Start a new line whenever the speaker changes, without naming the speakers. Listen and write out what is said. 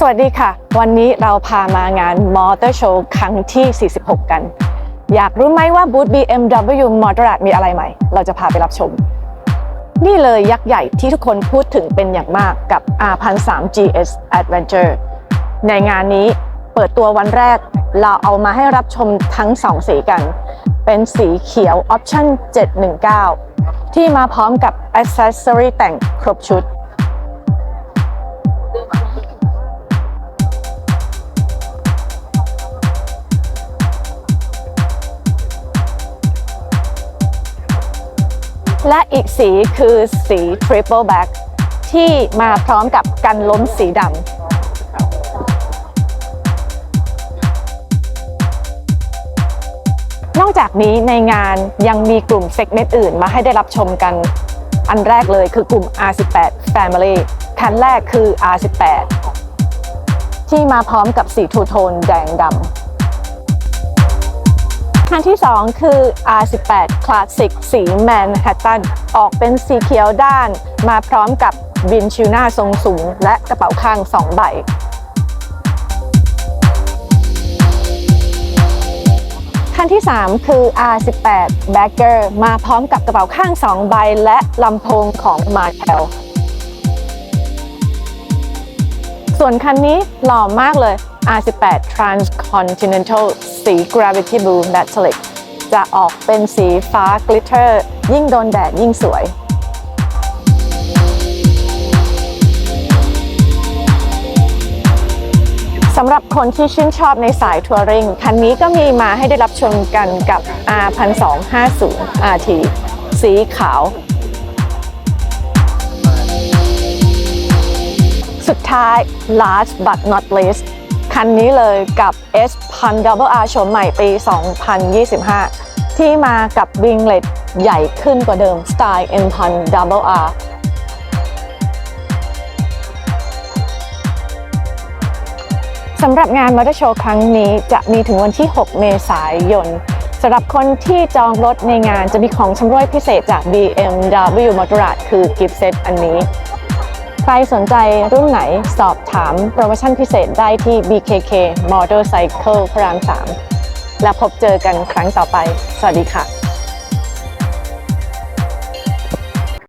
สวัสดีค่ะ วันนี้เราพามางานมอเตอร์โชว์ครั้งที่ 46 กัน อยากรู้ไหมว่าบูธ BMW Motorrad มีอะไรใหม่ เราจะพาไปรับชม นี่เลยยักษ์ใหญ่ที่ทุกคนพูดถึงเป็นอย่างมากกับ R1003 GS Adventure ในงานนี้เปิดตัววันแรก เราเอามาให้รับชมทั้ง 2 สีกัน เป็นสีเขียว Option 719 ที่มาพร้อมกับ Accessory แต่งครบชุด และอีกสีคือสี Triple Black ที่มาพร้อมกับกันล้มสีดำนอกจากนี้ในงานยังมีกลุ่มเซกเมนต์อื่นมาให้ได้รับชมกัน อันแรกเลยคือกลุ่ม R18 Family คันแรกคือ R18 ที่มาพร้อมกับสีทูโทนแดงดำ คันที่ 2 คือ R18 Classic สีแมนฮัตตันออกเป็นสีเขียวด้าน มาพร้อมกับวินชิวหน้าทรงสูง และกระเป๋าข้าง 2 ใบคันที่ 3 คือ R18 Bagger มาพร้อมกับกระเป๋าข้าง 2 ใบ และลำโพงของ Martel ส่วนคันนี้หล่อมากเลย R18 Transcontinental สี Gravity Blue Metallic จะออกเป็นสีฟ้า Glitter ยิ่งโดนแดดยิ่งสวยสำหรับคนที่ชื่นชอบในสายทัวริงคันนี้ก็มีมาให้ได้รับชมกันกับ R1250 RT สีขาว สุดท้าย last but not least คันนี้เลยกับ S 1 0 Double R โฉมใหม่ปี 2025 ที่มากับ winglet ใหญ่ขึ้นกว่าเดิมสไตล์ M 1 0 Double R สำหรับงานมอเตอร์โชว์ครั้งนี้จะมีถึงวันที่ 6 เมษายนสำหรับคนที่จองรถในงานจะมีของชำร่วยพิเศษจาก BMW Motorrad คือกิฟต์เซตอันนี้ ใครสนใจรุ่นไหนสอบถามโปรโมชั่นพิเศษได้ที่ BKK Motorcycle พระราม 3 และพบเจอกันครั้งต่อไป สวัสดีค่ะ